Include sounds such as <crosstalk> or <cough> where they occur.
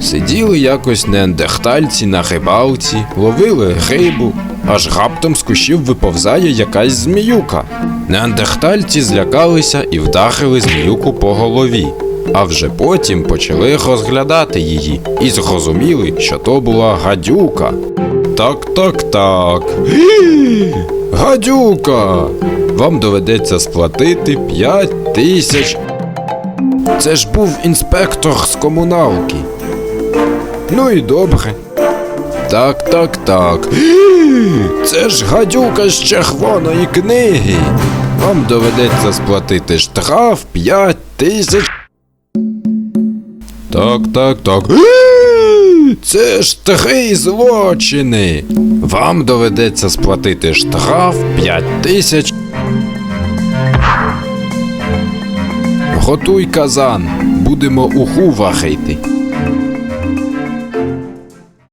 Сиділи якось неандертальці на рибалці, ловили рибу, аж раптом з кущів виповзає якась зміюка. Неандертальці злякалися і вдарили зміюку по голові, а вже потім почали розглядати її і зрозуміли, що то була гадюка. Так, так, так. Гадюка! Вам доведеться сплатити 5 тисяч. Це ж був інспектор з комуналки. Ну і добре. Так, так, так. <gasps> Це ж гадюка з червоної книги. Вам доведеться сплатити штраф 5 тисяч. Так, так, так. <gasps> Це ж три злочини. Вам доведеться сплатити штраф 5 тисяч. Готуй казан, будемо уху вахити.